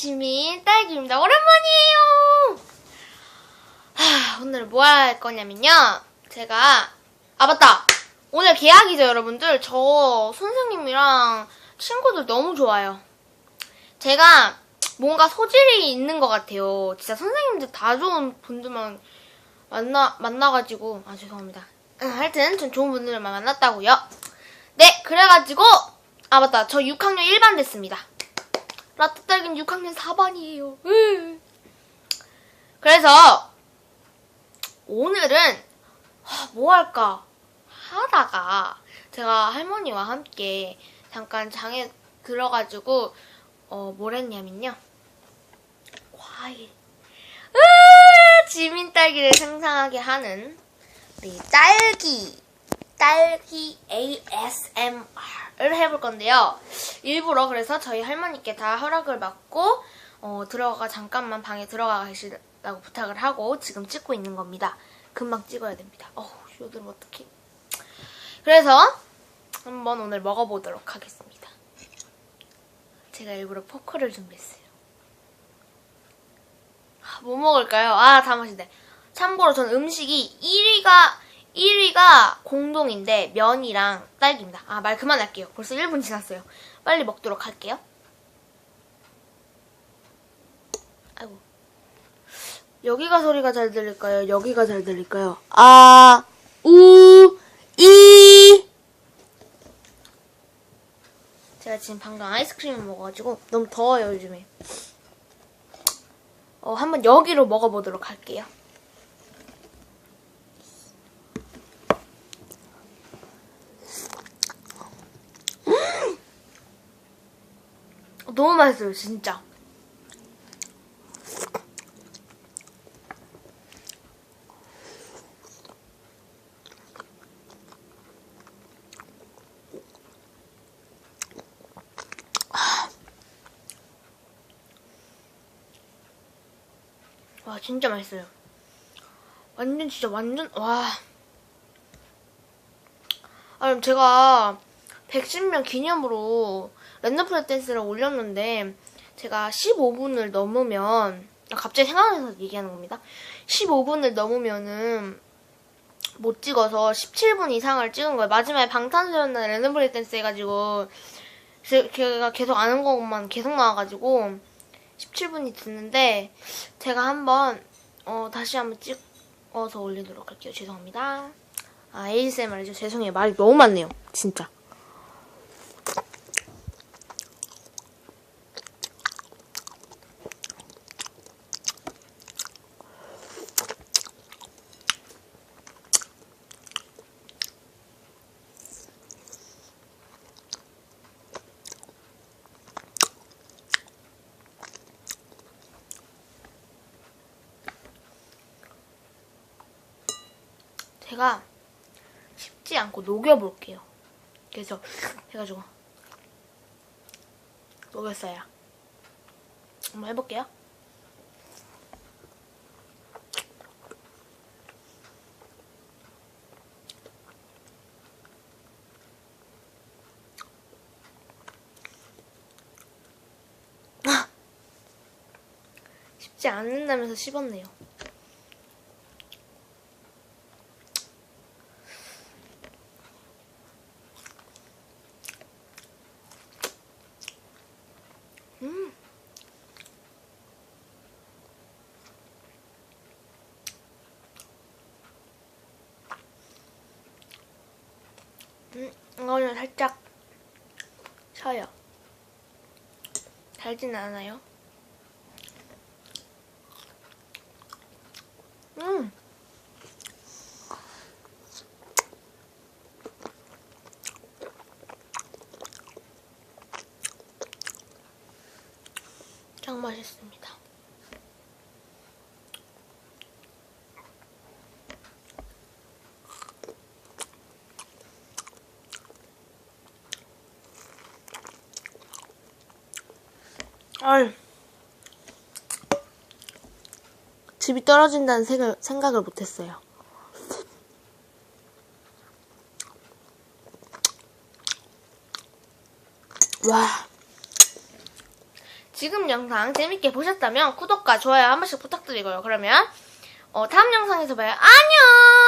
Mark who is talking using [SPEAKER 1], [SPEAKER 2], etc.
[SPEAKER 1] 지민 딸기입니다. 오랜만이에요. 하, 오늘 뭐 할 거냐면요. 제가 아 맞다. 오늘 계약이죠, 여러분들. 저 선생님이랑 친구들 너무 좋아요. 제가 뭔가 소질이 있는 것 같아요. 진짜 선생님들 다 좋은 분들만 만나 만나가지고 아 죄송합니다. 응, 하여튼 전 좋은 분들만 만났다고요. 네, 그래가지고 아 맞다. 저 6학년 1반 됐습니다. 라떼 딸기는 6학년 4반이에요. 그래서 오늘은 하, 뭐 할까 하다가 제가 할머니와 함께 잠깐 장에 들어가지고 어, 뭘 했냐면요. 과일. 으, 지민 딸기를 생성하게 하는 우리 딸기 딸기 ASMR을 해볼 건데요. 일부러 그래서 저희 할머니께 다 허락을 받고 어, 들어가 잠깐만 방에 들어가 계시다고 부탁을 하고 지금 찍고 있는 겁니다. 금방 찍어야 됩니다. 어우, 요들 어떡해. 그래서 한번 오늘 먹어보도록 하겠습니다. 제가 일부러 포크를 준비했어요. 아, 뭐 먹을까요? 아, 다 맛있네. 참고로 전 음식이 1위가 1위가 공동인데 면이랑 딸기입니다. 아, 말 그만할게요. 벌써 1분 지났어요. 빨리 먹도록 할게요. 아이고. 여기가 소리가 잘 들릴까요? 여기가 잘 들릴까요? 아, 우, 이. 제가 지금 방금 아이스크림을 먹어가지고 너무 더워요, 요즘에. 어, 한번 여기로 먹어보도록 할게요. 너무 맛있어요, 진짜. 와, 진짜 맛있어요. 완전, 진짜 완전, 와. 아, 그럼 제가 110명 기념으로 랜덤 플랫 댄스를 올렸는데, 제가 15분을 넘으면, 아, 갑자기 생각나서 얘기하는 겁니다. 15분을 넘으면은, 못 찍어서 17분 이상을 찍은 거예요. 마지막에 방탄소년단 랜덤 플랫 댄스 해가지고, 제- 제가 계속 아는 것만 계속 나와가지고, 17분이 됐는데 제가 한번 어, 다시 한번 찍어서 올리도록 할게요. 죄송합니다. 아 ASMR이죠. 죄송해요. 말이 너무 많네요. 진짜. 제가 쉽지 않고 녹여볼게요. 그래서 해가지고 녹였어요. 한번 해볼게요. 쉽지 않는다면서 씹었네요. 음. 음, 이거는 살짝 셔요. 달진 않아요. 음. 짱 맛있습니다. 아유. 집이 떨어진다는 생각을, 생각을 못했어요. 와. 지금 영상 재밌게 보셨다면 구독과 좋아요 한 번씩 부탁드리고요. 그러면 어, 다음 영상에서 봐요. 안녕!